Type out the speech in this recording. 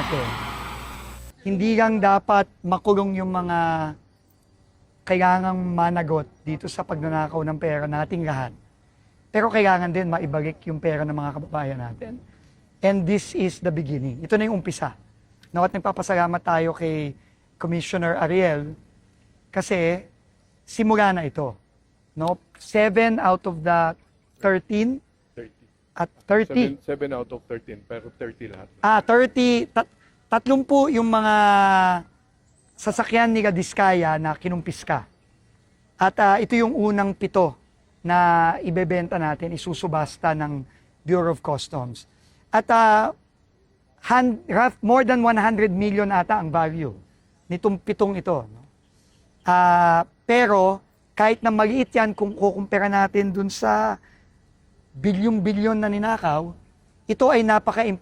natin, hindi lang dapat makulong yung mga kailangang managot dito sa pagnanakaw ng pera nating lahat. Pero kailangan din maibalik yung pera ng mga kababayan natin. And this is the beginning. Ito na yung umpisa. No, at nagpapasalamat tayo kay Commissioner Ariel kasi simula na ito. No? Seven out of the 13 30. At 30. 7, out of 13, pero 30 lahat. Ah, 30, tat, tatlong po yung mga sasakyan ni Diskaya na kinumpiska. At ah, ito yung unang pito na ibebenta natin, isusubasta ng Bureau of Customs. At ah, hand, rough- more than 100 million ata ang value nitong pitong ito. No? Ah, pero kahit na maliit yan kung kukumpara natin dun sa bilyong-bilyon na ninakaw, ito ay napaka-importante